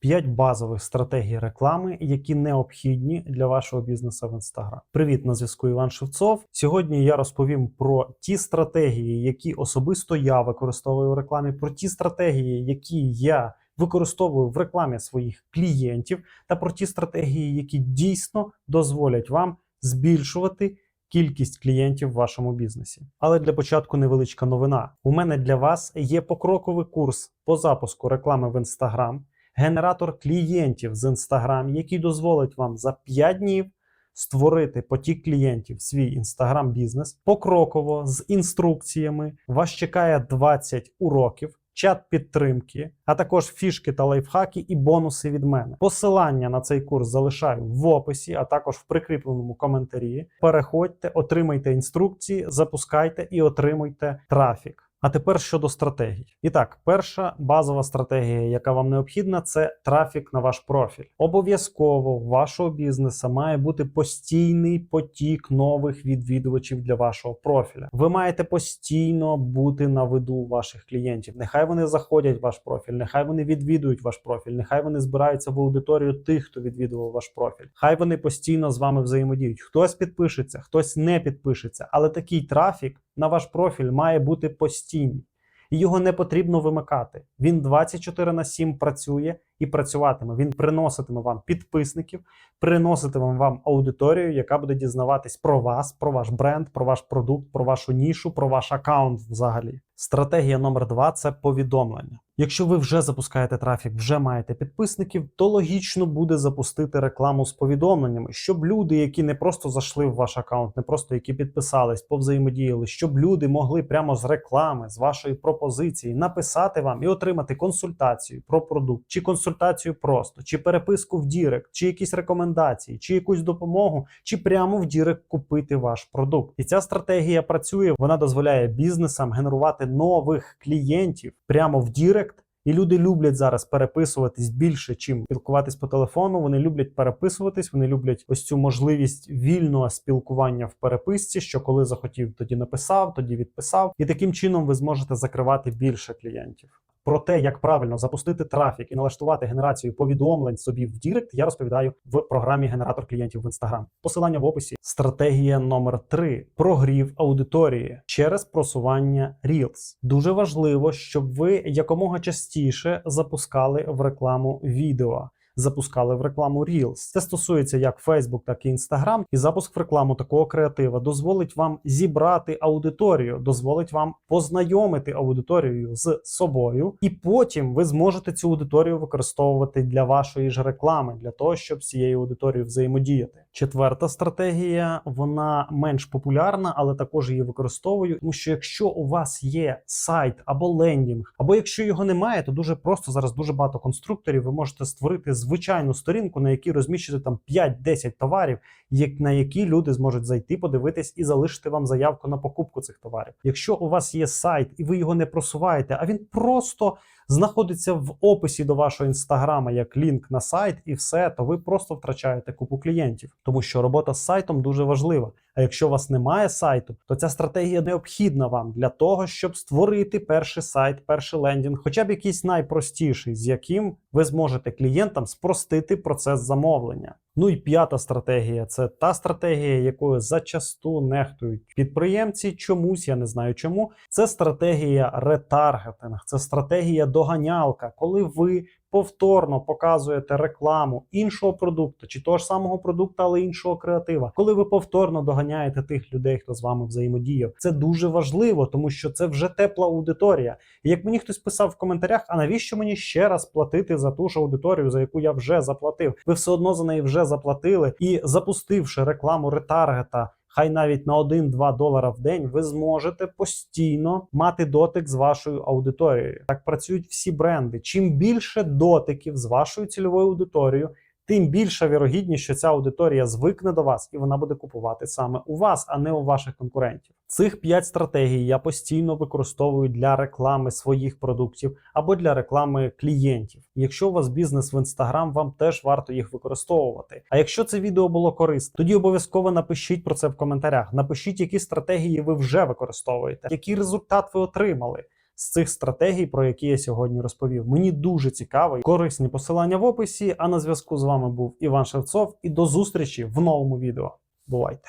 5 базових стратегій реклами, які необхідні для вашого бізнесу в Instagram. Привіт, на зв'язку Іван Шевцов. Сьогодні я розповім про ті стратегії, які особисто я використовую в рекламі, про ті стратегії, які я використовую в рекламі своїх клієнтів, та про ті стратегії, які дійсно дозволять вам збільшувати. Кількість клієнтів в вашому бізнесі. Але для початку невеличка новина. У мене для вас є покроковий курс по запуску реклами в Instagram, генератор клієнтів з Instagram, який дозволить вам за 5 днів створити потік клієнтів свій Instagram бізнес покроково з інструкціями. Вас чекає 20 уроків. Чат підтримки, а також фішки та лайфхаки і бонуси від мене. Посилання на цей курс залишаю в описі, а також в прикріпленому коментарі. Переходьте, отримайте інструкції, запускайте і отримуйте трафік. А тепер щодо стратегій. І так, перша базова стратегія, яка вам необхідна, це трафік на ваш профіль. Обов'язково вашого бізнесу має бути постійний потік нових відвідувачів для вашого профіля. Ви маєте постійно бути на виду ваших клієнтів. Нехай вони заходять в ваш профіль, нехай вони відвідують ваш профіль, нехай вони збираються в аудиторію тих, хто відвідував ваш профіль. Хай вони постійно з вами взаємодіють. Хтось підпишеться, хтось не підпишеться, але такий трафік на ваш профіль має бути постійний. І його не потрібно вимикати. Він 24 на 7 працює і працюватиме. Він приноситиме вам підписників, приноситиме вам аудиторію, яка буде дізнаватись про вас, про ваш бренд, про ваш продукт, про вашу нішу, про ваш аккаунт взагалі. Стратегія номер два це повідомлення. Якщо ви вже запускаєте трафік, вже маєте підписників, то логічно буде запустити рекламу з повідомленнями, щоб люди, які не просто зайшли в ваш аккаунт, не просто які підписались, повзаємодіяли, щоб люди могли прямо з реклами, з вашої пропозиції написати вам і отримати консультацію про продукт, чи консультацію просто, чи переписку в Дірект, чи якісь рекомендації, чи якусь допомогу, чи прямо в Дірект купити ваш продукт. І ця стратегія працює, вона дозволяє бізнесам генерувати нових клієнтів прямо в Дірект. І люди люблять зараз переписуватись більше, чим спілкуватись по телефону. Вони люблять переписуватись, вони люблять ось цю можливість вільного спілкування в переписці, що коли захотів, тоді написав, тоді відписав. І таким чином ви зможете закривати більше клієнтів. Про те, як правильно запустити трафік і налаштувати генерацію повідомлень собі в Дірект, я розповідаю в програмі Генератор клієнтів в Instagram. Посилання в описі. Стратегія номер 3 прогрів аудиторії через просування Reels. Дуже важливо, щоб ви якомога частіше запускали в рекламу відео. Запускали в рекламу Reels. Це стосується як Facebook, так і Instagram. І запуск в рекламу такого креатива дозволить вам зібрати аудиторію, дозволить вам познайомити аудиторію з собою, і потім ви зможете цю аудиторію використовувати для вашої ж реклами, для того, щоб з цією аудиторією взаємодіяти. Четверта стратегія вона менш популярна, але також її використовую. Тому що якщо у вас є сайт або лендінг, або якщо його немає, то дуже просто зараз дуже багато конструкторів. Ви можете створити звичайну сторінку, на якій розміщити там 5-10 товарів, як на які люди зможуть зайти, подивитись і залишити вам заявку на покупку цих товарів. Якщо у вас є сайт і ви його не просуваєте, а він просто знаходиться в описі до вашого інстаграма як лінк на сайт, і все, то ви просто втрачаєте купу клієнтів, тому що робота з сайтом дуже важлива. Якщо у вас немає сайту, то ця стратегія необхідна вам для того, щоб створити перший сайт, перший лендінг, хоча б якийсь найпростіший, з яким ви зможете клієнтам спростити процес замовлення. Ну і п'ята стратегія це та стратегія, якою зачасту нехтують підприємці. Чомусь я не знаю чому. Це стратегія ретаргетинг, це стратегія доганялка, коли ви повторно показуєте рекламу іншого продукту, чи того ж самого продукту, але іншого креатива. Коли ви повторно доганяєте тих людей, хто з вами взаємодіяв, це дуже важливо, тому що це вже тепла аудиторія. І як мені хтось писав в коментарях, а навіщо мені ще раз платити за ту ж аудиторію, за яку я вже заплатив? Ви все одно за неї вже заплатили і запустивши рекламу ретаргета. Хай навіть на 1-2 долара в день ви зможете постійно мати дотик з вашою аудиторією. Так працюють всі бренди. Чим більше дотиків з вашою цільовою аудиторією, тим більша вірогідність, що ця аудиторія звикне до вас і вона буде купувати саме у вас, а не у ваших конкурентів. Цих 5 стратегій я постійно використовую для реклами своїх продуктів або для реклами клієнтів. Якщо у вас бізнес в інстаграм, вам теж варто їх використовувати. А якщо це відео було корисне, тоді обов'язково напишіть про це в коментарях. Напишіть, які стратегії ви вже використовуєте, який результат ви отримали. З цих стратегій, про які я сьогодні розповів. Мені дуже цікаво. Корисні посилання в описі. А на зв'язку з вами був Іван Шевцов. І до зустрічі в новому відео. Бувайте!